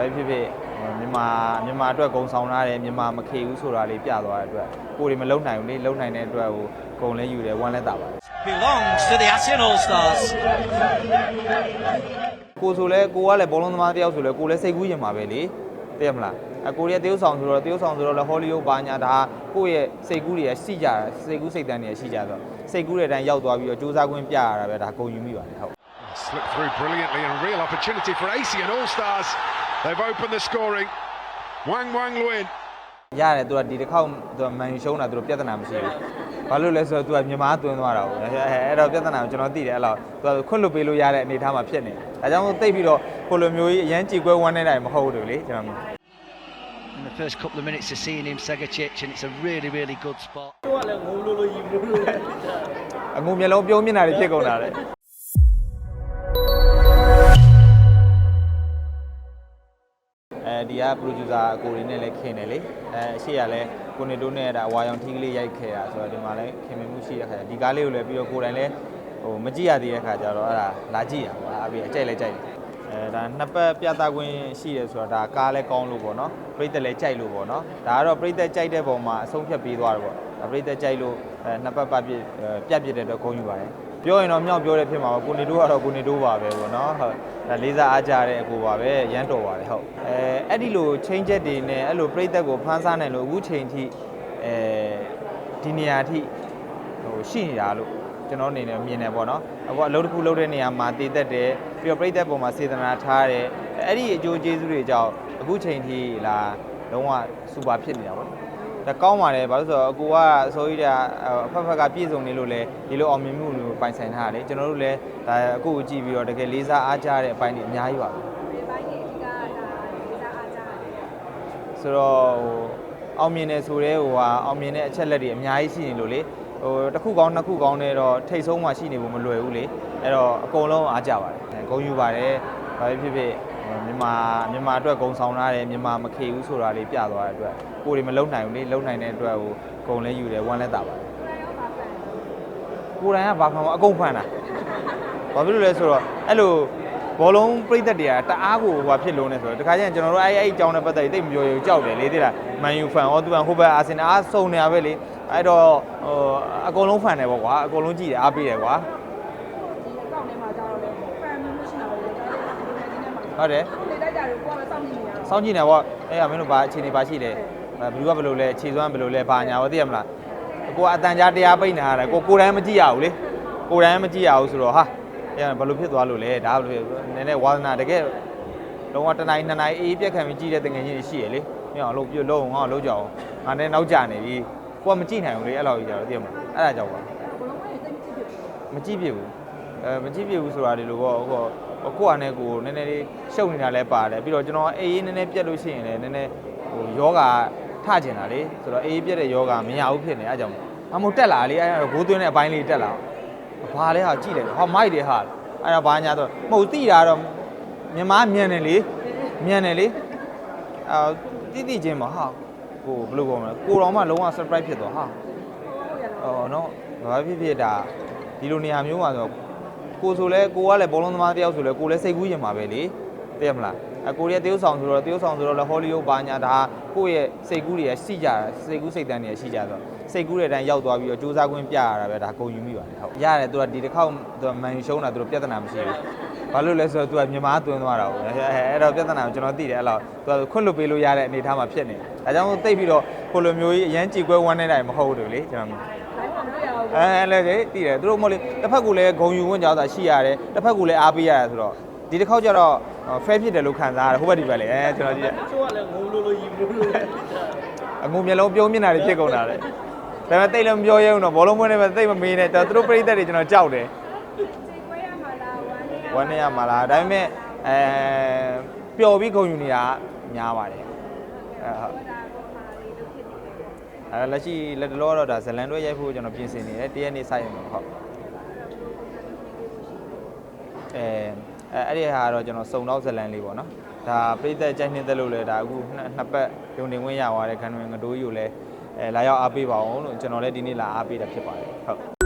ဘာဖြစ်ဖြစ်မြန်မာမြန်မာအတွက်ဂုံဆောင်ထားတယ်မြန်မာမခေဘူးဆိုတာလေးပြသွားတဲ့အတွက်ကိုယ်တွေမလုံနိုင်ဘူးလေလုံနိုင်တဲ့အတွက်ဟိုဂုံလဲယူတယ်ဝမ်းလဲတာပါတယ် belongs to the ASEAN All Stars. ကိုဆိုလဲကိုကလည်းဘောလုံးသမားတယောက်ဆိုလဲကိုလည်းစိတ်ကူးရင်ပါပဲလေသိရမလားအကိုရီးယားတရုတ်ဆောင်ဆိုတော့တရုတ်ဆောင်ဆိုတော့လဲဟောလီဝုဒ်ဘာညာဒါကိုယ့်ရဲ့စိတ်ကူးတွေရှိကြတာစိတ်ကူးစိတ်တန်းတွေရှိကြဆိုတော့စိတ်ကူးတဲ့အတိုင်းရောက်သွားပြီးတော့စူးစမ်းခွင့်ပြရတာပဲဒါဂုံယူမိပါတယ်ဟုတ် Slipped through brilliantly and a real opportunity for ASEAN All Stars. They've opened the scoring. Wang Wang Luin. ရတယ်သူကဒီတစ်ခေါက်သူကမန်ယူရှုံးတာသူတို့ပြဿနာမရှိဘူးဘာလို့လဲဆိုတော့သူကမြန်မာသွင်းသွားတာပေါ့အဲအဲ့တော့ပြဿနာကိုကျွန်တော်သိတယ်အဲ့လောက်သူကခွင့်လွတ်ပေးလို့ရတဲ့အနေအထားမှာဖြစ်နေဒါကြောင့်မို့သိပ်ပြီးတော့ကိုလိုမျိုးကြီးအရန်ကြည်ကွဲဝမ်းနေတာမဟုတ်ဘူးလေကျွန်တော် In the first couple of minutes of seeing him, Segacic, and it's a really, really good spot. အငုံမျိုးလုံးပြုံးမျက်နှာတွေဖြစ်ကုန်တာလေ ဒီက producer အကိုရင်းနဲ့လည်းခင်တယ်လေအဲအရှိရလဲကိုနေတိုးနဲ့ဒါဝါရောင်ထီးကလေးရိုက်ခဲ့တာဆိုတော့ဒီမှာလည်းခင်မင်မှုရှိတဲ့ခါကျဒီကားလေးကိုလည်းပြီးတော့ကိုယ်တိုင်လည်းဟိုမကြည့်ရသေးတဲ့ခါကျတော့အဲ့ဒါလာကြည့်ရပါအပြီးအကြိုက်လည်းကြိုက်တယ်အဲဒါနှစ်ပတ်ပြသခွင့်ရှိတယ်ဆိုတော့ဒါကားလည်းကောင်းလို့ပေါ့နော်ပြိသက်လည်းကြိုက်လို့ပေါ့နော်ဒါကတော့ပြိသက်ကြိုက်တဲ့ပုံမှာအဆုံးဖြတ်ပေးသွားတယ်ပေါ့ဒါပြိသက်ကြိုက်လို့အဲနှစ်ပတ်ပတ်ပြည့်ပြတ်ပြစ်တဲ့အတွက်ဂုဏ်ယူပါတယ် ပြောရင်တော့မြောက်ပြောတဲ့ဖြစ်မှာပါကိုနေတိုးကတော့ကိုနေတိုးပါပဲပေါ့နော်ဟုတ်ဒါလေးစားအားကြတဲ့အကိုပါပဲရမ်းတော်ပါတယ်ဟုတ်အဲအဲ့ဒီလိုချင်းချက်တွေနဲ့အဲ့လိုပြိသက်ကိုဖမ်းဆားနိုင်လို့အခုချိန်ထိအဲဒီနေရာထိဟိုရှိနေတာလို့ကျွန်တော်အနေနဲ့မြင်တယ်ပေါ့နော်အခုအလုပ်တစ်ခုလုပ်တဲ့နေရာမှာတည်သက်တယ်ပြီးတော့ပြိသက်ပုံမှာစေတနာထားတယ်အဲ့ဒီအကျိုးကျေးဇူးတွေကြောင့်အခုချိန်ထိလာလုံးဝစူပါဖြစ်နေတာပေါ့ ဒါကောင်းပါတယ်ဘာလို့ဆိုတော့အကူကအစိုးရကအဖက်ဖက်ကပြည့်စုံနေလို့လဲဒီလိုအောင်မြင်မှုမျိုးပိုင်ဆိုင်ထားတယ်ကျွန်တော်တို့လည်းဒါအကူကိုကြည့်ပြီးတော့တကယ်လေးစားအားကြတဲ့အပိုင်းတွေအများကြီးပါပဲဒီပိုင်းကြီးအဓိကဒါဒေတာအားကြတယ်ဆိုတော့ဟိုအောင်မြင်တယ်ဆိုတဲ့ဟိုဟာအောင်မြင်တဲ့အချက်လက်တွေအများကြီးရှိနေလို့လေဟိုတစ်ခုကောင်းနှစ်ခုကောင်းနေတော့ထိတ်ဆုံးမှရှိနေဖို့မလွယ်ဘူးလေအဲ့တော့အကုန်လုံးအားကြပါတယ်အဲဂုံယူပါတယ်ဘာဖြစ်ဖြစ်ဟို မြန်မာမြန်မာအတွက်ဂုံဆောင်ထားတယ်မြန်မာမခေဘူးဆိုတာလေးပြသွားတဲ့အတွက်ကိုယ်တွေမလုံနိုင်ဘူးလေလုံနိုင်တဲ့အတွက်ဟိုဂုံလဲယူတယ်ဝမ်းလဲတာပါတယ်ကိုယ်ရောပါဖန်ကိုယ်တိုင်ကဘာမှမအကုန်ဖန်တာဘာဖြစ်လို့လဲဆိုတော့အဲ့လိုဘောလုံးပြိသက်တွေကတအားကိုဟိုဖြစ်လုံးနေဆိုတော့တခါကျရင်ကျွန်တော်တို့အဲ့အဲ့အကြောင်းနဲ့ပတ်သက်ပြီးတိတ်မပြောရဘူးကြောက်တယ်လေသိလားမန်ယူဖန်ဟောသူကဟိုဘက်အာဆင်နယ်အားစုံနေရပဲလေအဲ့တော့ဟိုအကုန်လုံးဖန်တယ်ပေါ့ကွာအကုန်လုံးကြည့်တယ်အားပေးတယ်ကွာ ဒီအကောင့်ထဲမှာကြတော့လေဖန်မျိုးမရှိတာလေဒါလည်းဒီလိုနေနေမှာ ဟုတ်တယ်လေလိုက်တာတွေကိုကလည်းစောင့်ကြည့်နေရတာစောင့်ကြည့်နေပေါ့အဲ့အမင်းတို့ဘာအခြေအနေပါရှိလဲဘယ်သူကဘယ်လိုလဲခြေစွမ်းဘယ်လိုလဲဘာညာပေါ့သိရမလားကိုကအတန်ကြားတရားပိတ်နေရတယ်ကိုကိုယ်တိုင်မကြည့်ရဘူးလေကိုယ်တိုင်မကြည့်ရဘူးဆိုတော့ဟာအဲ့ဘယ်လိုဖြစ်သွားလို့လဲဒါဘယ်လိုနည်းနည်းဝါသနာတကယ်လုံးဝတစ်နိုင်နှစ်နိုင်အေးပြက်ခံပြီးကြည့်တဲ့တငယ်ချင်းတွေရှိရလေမင်းအောင်လို့ပြုတ်လုံးငါ့ကိုလုံးကြအောင်ငါနဲ့နောက်ကျနေပြီကိုကမကြည့်နိုင်ဘူးလေအဲ့လိုကြီးကြတော့သိရမလားအဲ့ဒါကြောင့်ပါဘလုံးဝတိတ်မကြည့်ဖြစ်ဘူးမကြည့်ပြဘူးအဲမကြည့်ပြဘူးဆိုတာဒီလိုပေါ့ဟို ကိုကနဲ့ကိုနည်းနည်းလေးရှုပ်နေတာလဲပါတယ်ပြီးတော့ကျွန်တော်အေးအေးနည်းနည်းပြက်လို့ရှိရင်လည်းနည်းနည်းဟိုယောဂထကျင်တာလေဆိုတော့အေးအေးပြက်တဲ့ယောဂမရဘူးဖြစ်နေအဲ့ကြောင့်အမို့တက်လာလေအဲ့ဒါဂိုးသွင်းတဲ့အပိုင်းလေးတက်လာဘာလဲဟာကြည့်တယ်ဟာမိုက်တယ်ဟာအဲ့ဒါဘာညာတော့မဟုတ်တိတာတော့မြန်မာမြန်တယ်လေမြန်တယ်လေအာတိတိချင်းမှာဟာကိုဘယ်လိုကောင်းမလဲကိုတော်မှလုံးဝ surprise ဖြစ်သွားဟာအော်နော်ဘာဖြစ်ဖြစ်ဒါဒီလိုနေရာမျိုးမှာဆို ကိုဆိုလဲကိုကလည်းဘောလုံးသမားတယောက်ဆိုလဲကိုလည်းစိတ်ကူးရင်ပါပဲလေသိရမလားအကိုရီးယားတရုတ်ဆောင်ဆိုတော့တရုတ်ဆောင်ဆိုတော့လဲဟောလီဝုဒ်ဘာညာဒါကိုယ့်ရဲ့စိတ်ကူးတွေရှိကြတာစိတ်ကူးစိတ်တန်းတွေရှိကြဆိုတော့စိတ်ကူးတဲ့အတိုင်းရောက်သွားပြီးတော့စူးစမ်းခွင့်ပြရတာပဲဒါဂုံယူမိပါတယ်ဟုတ်ရတယ်သူကဒီတစ်ခေါက်သူကမန်ယူရှုံးတာသူတို့ပြဿနာမရှိဘူးဘာလို့လဲဆိုတော့ तू ကမြန်မာသွင်းသွားတာပေါ့အဲအဲ့တော့ပြဿနာကိုကျွန်တော်သိတယ်အဲ့လောက် तू ကခွင့်လွတ်ပေးလို့ရတဲ့အနေအထားမှာဖြစ်နေတယ်ဒါကြောင့်မို့သိပ်ပြီးတော့ကိုလိုမျိုးကြီးအရန်ကြည်ကွဲဝမ်းနေတာမဟုတ်ဘူးလေကျွန်တော်တိုင်းမှာမတွေ့ရဘူး အဲအဲ့လည်းလေသိတယ်သူတို့မဟုတ်လေတစ်ဖက်ကလည်းဂုံယူဝင်ကြောင်းသာရှိရတယ်တစ်ဖက်ကလည်းအားပေးရတယ်ဆိုတော့ဒီတစ်ခေါက်ကျတော့ fair ဖြစ်တယ်လို့ခံစားရတယ်ဟိုဘက်ဒီဘက်လေအဲကျွန်တော်ကြည့်ချိုးကလည်းငုံလို့လို့ယူလို့လို့အငုံမျိုးလုံးပြုံးမျက်နှာတွေဖြစ်ကုန်တာလေဒါပေမဲ့တိတ်လည်းမပြောရဲဘူးတော့ဘောလုံးမွေးနေပဲတိတ်မမေးနဲ့သူတို့ပြိတ္တတွေကျွန်တော်ကြောက်တယ်ချိန်ခွဲရမှာလားဝမ်းနေရဝမ်းနေရမှာလားဒါပေမဲ့အဲပျော်ပြီးခုံယူနေတာများပါတယ်အဲဟုတ် ဒါပေါ်မှာလေးတို့ဖြစ်နေတယ် အဲလက်ရှိလက်တလောတော့ဒါဇလန်တွဲရိုက်ဖို့ကျွန်တော်ပြင်ဆင်နေတယ်တရက်နေ့စိုက်ရမှာဟုတ်အဲအဲအဲ့ဒီဟာကတော့ကျွန်တော်စုံတော့ဇလန်လေးပေါ့နော်ဒါပြိသက်ကြိုက်နေတဲ့လို့လဲဒါအခုနှစ်နှစ်ပတ်ယုံနေဝင်ရသွားတဲ့ခန်းတွင်ငတိုးယူလဲအဲလာရောက်အားပေးပါအောင်လို့ကျွန်တော်လည်းဒီနေ့လာအားပေးတာဖြစ်ပါတယ်ဟုတ်